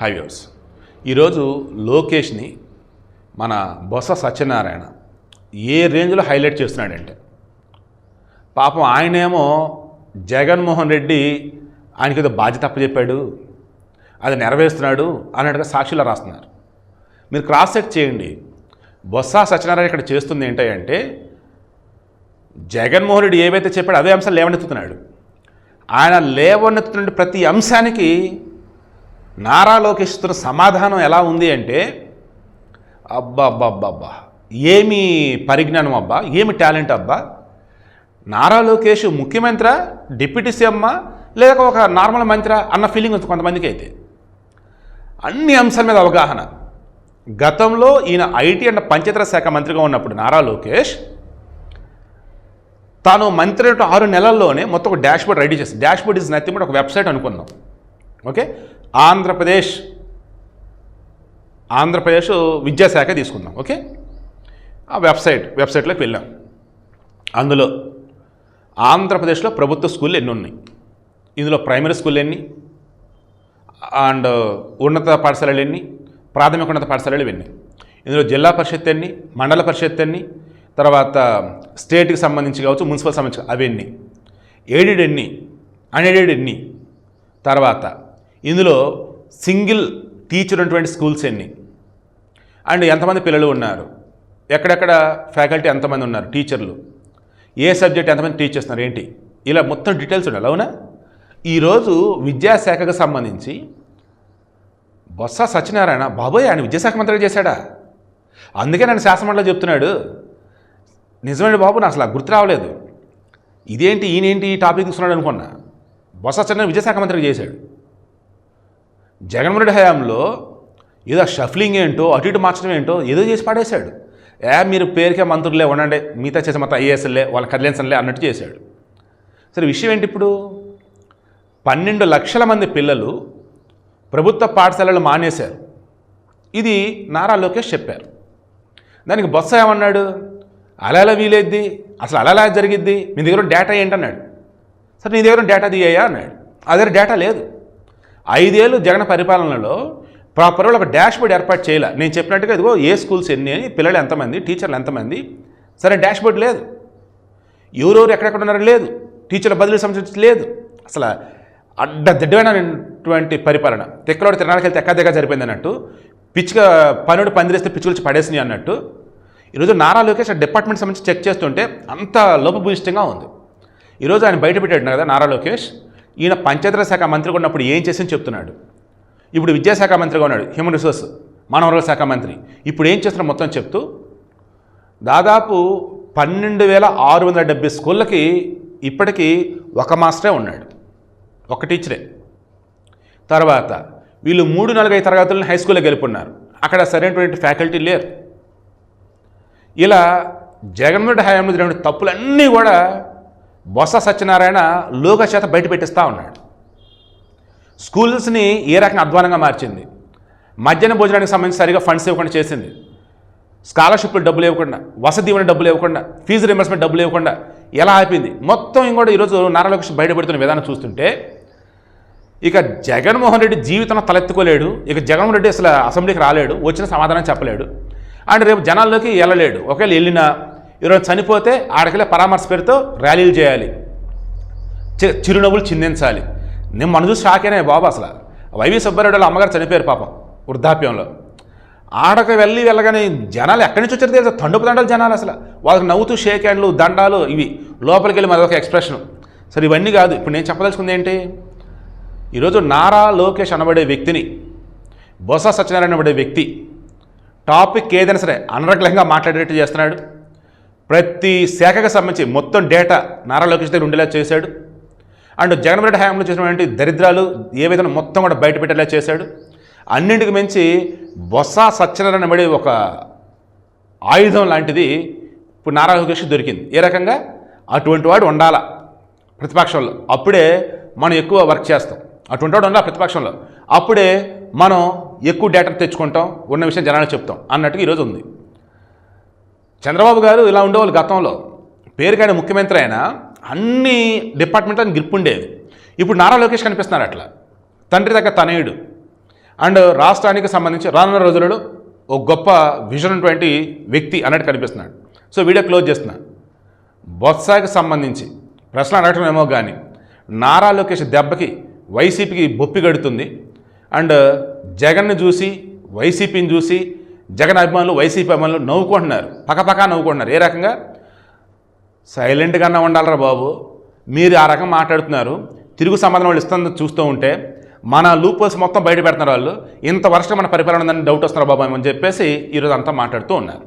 High viewers ఈరోజు లోకేష్ని మన బొస సత్యనారాయణ ఏ రేంజ్లో హైలైట్ చేస్తున్నాడంటే పాపం ఆయనేమో జగన్మోహన్ రెడ్డి ఆయనకి ఏదో బాధ్యత అప్పచెప్పాడు అది నెరవేరుస్తున్నాడు అన్నట్టుగా సాక్షిలో రాస్తున్నారు. మీరు క్రాస్ చెక్ చేయండి. బొత్స సత్యనారాయణ ఇక్కడ చేస్తుంది ఏంటంటే జగన్మోహన్ రెడ్డి ఏవైతే చెప్పాడో అదే అంశాలు లేవనెత్తుతున్నాడు. ఆయన లేవనెత్తుతున్న ప్రతి అంశానికి నారా లోకేష్ ఇస్తున్న సమాధానం ఎలా ఉంది అంటే అబ్బా అబ్బా అబ్బా అబ్బా ఏమి పరిజ్ఞానం అబ్బా ఏమి టాలెంట్ అబ్బా. నారా లోకేష్ ముఖ్యమంత్రి డిప్యూటీ సీఎం లేక ఒక నార్మల్ మంత్రి అన్న ఫీలింగ్ ఉంది కొంతమందికి అయితే. అన్ని అంశాల మీద అవగాహన. గతంలో ఈయన ఐటీ అండ్ పంచాయతీరాజ్ శాఖ మంత్రిగా ఉన్నప్పుడు నారా లోకేష్ తాను మంత్రి ఆరు నెలల్లోనే మొత్తం ఒక డాష్బోర్డ్ రెడీ చేసి dash board is nothing but ఒక వెబ్సైట్ అనుకుందాం. ఓకే? ఆంధ్రప్రదేశ్ ఆంధ్రప్రదేశ్ విద్యాశాఖ తీసుకుందాం ఓకే? ఆ వెబ్సైట్ వెబ్సైట్లోకి వెళ్ళాం. అందులో ఆంధ్రప్రదేశ్లో ప్రభుత్వ స్కూళ్ళు ఎన్ని ఉన్నాయి ఇందులో ప్రైమరీ స్కూల్ ఎన్ని? అండ్ ఉన్నత పాఠశాలలు ఎన్ని? ప్రాథమిక ఉన్నత పాఠశాలలు ఎన్ని? ఇందులో జిల్లా పరిషత్ ఎన్ని? మండల పరిషత్ ఎన్ని? తర్వాత స్టేట్కి సంబంధించి కావచ్చు మున్సిపల్ సంబంధించి అవి ఎన్ని? ఎయిడెడ్ ఎన్ని? అన్ఎయిడెడ్ ఎన్ని? తర్వాత ఇందులో సింగిల్ టీచర్ ఉన్నటువంటి స్కూల్స్ ఎన్ని? అండ్ ఎంతమంది పిల్లలు ఉన్నారు? ఎక్కడెక్కడ ఫ్యాకల్టీ ఎంతమంది ఉన్నారు? టీచర్లు ఏ సబ్జెక్ట్ ఎంతమంది టీచ్ చేస్తున్నారు? ఏంటి? ఇలా మొత్తం డీటెయిల్స్ ఉండాలి అవునా? ఈరోజు విద్యాశాఖకు సంబంధించి బొత్స సత్యనారాయణ బాబోయ్ ఆయన విద్యాశాఖ మంత్రిగా చేశాడా? అందుకే నన్ను శాసనమండలిలో చెప్తున్నాడు. నిజమైన బాబు నాకు అసలు గుర్తు రావలేదు. ఇదేంటి ఈయనేంటి ఈ టాపిక్ తీసుకున్నాడు అనుకున్నా? బొత్స సత్యనారాయణ విద్యాశాఖ మంత్రిగా చేశాడు. జగన్మోహన్ హయాంలో ఏదో షఫ్లింగ్ ఏంటో అటు ఇటు మార్చడం ఏంటో ఏదో చేసి పాడేశాడు. ఏ మీరు పేరుకే మంత్రులే ఉండండి మిగతా చేసే మొత్తం ఐఏఎస్లే వాళ్ళ కదిలేన్సన్లే అన్నట్టు చేశాడు. సరే విషయం ఏంటి ఇప్పుడు? పన్నెండు లక్షల మంది పిల్లలు ప్రభుత్వ పాఠశాలలు మానేశారు. ఇది నారా లోకేష్ చెప్పారు. దానికి బొత్స ఏమన్నాడు? అలా ఎలా వీలేద్ది అసలు అలా ఎలా జరిగిద్ది మీ దగ్గర డేటా ఏంటన్నాడు? సరే నీ దగ్గర డేటా తీయ్యా అన్నాడు. అదే డేటా లేదు. ఐదేళ్ళు జగన్ పరిపాలనలో ప్రాపర్ ఒక డాష్ బోర్డ్ ఏర్పాటు చేయాలి. నేను చెప్పినట్టుగా ఇదిగో ఏ స్కూల్స్ ఎన్ని అని పిల్లలు ఎంతమంది టీచర్లు ఎంతమంది. సరే డాష్ బోర్డ్ లేదు. ఎవరెవరు ఎక్కడెక్కడ ఉన్నారో లేదు. టీచర్ల బదిలీ సంబంధించి లేదు. అసలు అడ్డదిడ్డమైనటువంటి పరిపాలన. తెక్కలోడు తిరణాలకి వెళ్తే ఎక్క దగ్గర జరిపోయింది అన్నట్టు పిచ్చుక పనుడు పందిరేస్తే పిచ్చుకొచ్చి పడేసినాయి అన్నట్టు ఈరోజు నారా లోకేష్ ఆ డిపార్ట్మెంట్ సంబంధించి చెక్ చేస్తుంటే అంత లోపభూయిష్టంగా ఉంది. ఈరోజు ఆయన బయట పెట్టాడు కదా నారా లోకేష్. ఈయన పంచాయతీరాజ్ శాఖ మంత్రిగా ఉన్నప్పుడు ఏం చేసింది చెప్తున్నాడు. ఇప్పుడు విద్యాశాఖ మంత్రిగా ఉన్నాడు హ్యూమన్ రిసోర్స్ మానవరుల శాఖ మంత్రి. ఇప్పుడు ఏం చేస్తున్నారు మొత్తం చెప్తూ దాదాపు పన్నెండు వేల ఆరు వందల డెబ్బై స్కూళ్ళకి ఇప్పటికీ ఒక మాస్టరే ఉన్నాడు ఒక టీచరే. తర్వాత వీళ్ళు మూడు నాలుగైదు తరగతులను హై స్కూల్లో గెలుపున్నారు. అక్కడ సరైనటువంటి ఫ్యాకల్టీ లేరు. ఇలా జగన్మోహన్ రెడ్డి హయాంలో జరిగిన తప్పులన్నీ కూడా బొత్స సత్యనారాయణ లోక చేత బయట పెట్టిస్తూ ఉన్నాడు. స్కూల్స్ని ఏ రకంగా అధ్వానంగా మార్చింది? మధ్యాహ్న భోజనానికి సంబంధించి సరిగా ఫండ్స్ ఇవ్వకుండా చేసింది. స్కాలర్షిప్లు డబ్బులు ఇవ్వకుండా వసతి ఇవ్వని డబ్బులు ఇవ్వకుండా ఫీజు రింబర్స్మెంట్ డబ్బులు ఇవ్వకుండా ఎలా ఆపింది? మొత్తం ఇంకోటి ఈరోజు నారా లోకేష్ బయటపెడుతున్న విధానం చూస్తుంటే ఇక జగన్మోహన్ రెడ్డి జీవితంలో తలెత్తుకోలేడు ఇక జగన్మోహన్ రెడ్డి అసలు అసెంబ్లీకి రాలేడు వచ్చిన సమాధానం చెప్పలేడు అండ్ రేపు జనాల్లోకి వెళ్ళలేడు. ఒకవేళ వెళ్ళినా ఎవరైనా చనిపోతే ఆడకెళ్ళి పరామర్శ పేరుతో ర్యాలీలు చేయాలి. చి- చిరునవ్వులు చిందించాలి. నేను మన చూసి షాక్ అయినా బాబు అసలు. వైవి సుబ్బారెడ్డి వాళ్ళ అమ్మగారు చనిపోయారు పాపం వృద్ధాప్యంలో. ఆడకు వెళ్ళి వెళ్ళగానే జనాలు ఎక్కడి నుంచి వచ్చారు తెలుసు తండుపు దండాలు జనాలు అసలు. వాళ్ళకి నవ్వుతూ షేక్ హ్యాండ్లు దండాలు ఇవి లోపలికి వెళ్ళి మరొక ఎక్స్ప్రెషన్ సరే ఇవన్నీ కాదు. ఇప్పుడు నేను చెప్పదలుచుకుంది ఏంటి? ఈరోజు నారా లోకేష్ అనబడే వ్యక్తిని బొత్స సత్యనారాయణ అనబడే వ్యక్తి టాపిక్ ఏదైనా సరే అనర్గళంగా మాట్లాడేటట్టు చేస్తున్నాడు. ప్రతి శాఖకు సంబంధించి మొత్తం డేటా నారా లోకేష్ దగ్గర ఉండేలా చేశాడు. అండ్ జగన్మోహన్ రెడ్డి హయాంలో చేసినటువంటి దరిద్రాలు ఏ విధంగా మొత్తం కూడా బయట పెట్టేలా చేశాడు. అన్నింటికి మించి బొత్స సత్యనారాయణ అనబడే ఒక ఆయుధం లాంటిది ఇప్పుడు నారా లోకేష్ దొరికింది. ఏ రకంగా? అటువంటి వాడు ఉండాలా ప్రతిపక్షంలో. అప్పుడే మనం ఎక్కువ వర్క్ చేస్తాం. అటువంటి వాడు ఉండాలి ప్రతిపక్షంలో. అప్పుడే మనం ఎక్కువ డేటా తెచ్చుకుంటాం. ఉన్న విషయం జనాలు చెప్తాం అన్నట్టుగా ఈరోజు ఉంది. చంద్రబాబు గారు ఇలా ఉండేవాళ్ళు గతంలో. పేరుకైన ముఖ్యమంత్రి అయినా అన్ని డిపార్ట్మెంట్లను గ్రిప్ ఉండేది ఇప్పుడు నారా లోకేష్ కనిపిస్తున్నారు అట్లా. తండ్రి దగ్గర తనయుడు. అండ్ రాష్ట్రానికి సంబంధించి రానున్న రోజులలో ఒక గొప్ప విజన్ ఉన్నటువంటి వ్యక్తి అన్నట్టు కనిపిస్తున్నాడు. సో వీడియో క్లోజ్ చేస్తున్నా. బొత్సాకి సంబంధించి ప్రశ్న అడగటం ఏమో కానీ నారా లోకేష్ దెబ్బకి వైసీపీకి బొప్పి గడుతుంది అండ్ జగన్ని చూసి వైసీపీని చూసి జగన్ అభిమానులు వైసీపీ అభిమానులు నవ్వుకుంటున్నారు. పక్కపక్క నవ్వుకుంటున్నారు. ఏ రకంగా? సైలెంట్గానే ఉండాలరా బాబు. మీరు ఆ రకం మాట్లాడుతున్నారు. తిరుగు సమాధానం వాళ్ళు ఇస్తుంది చూస్తూ ఉంటే మన లూపోస్ మొత్తం బయట పెడుతున్నారు వాళ్ళు. ఇంత వర్షం మన పరిపాలన ఉందని డౌట్ వస్తున్నారు బాబు అని చెప్పేసి ఈరోజు అంతా మాట్లాడుతూ ఉన్నారు.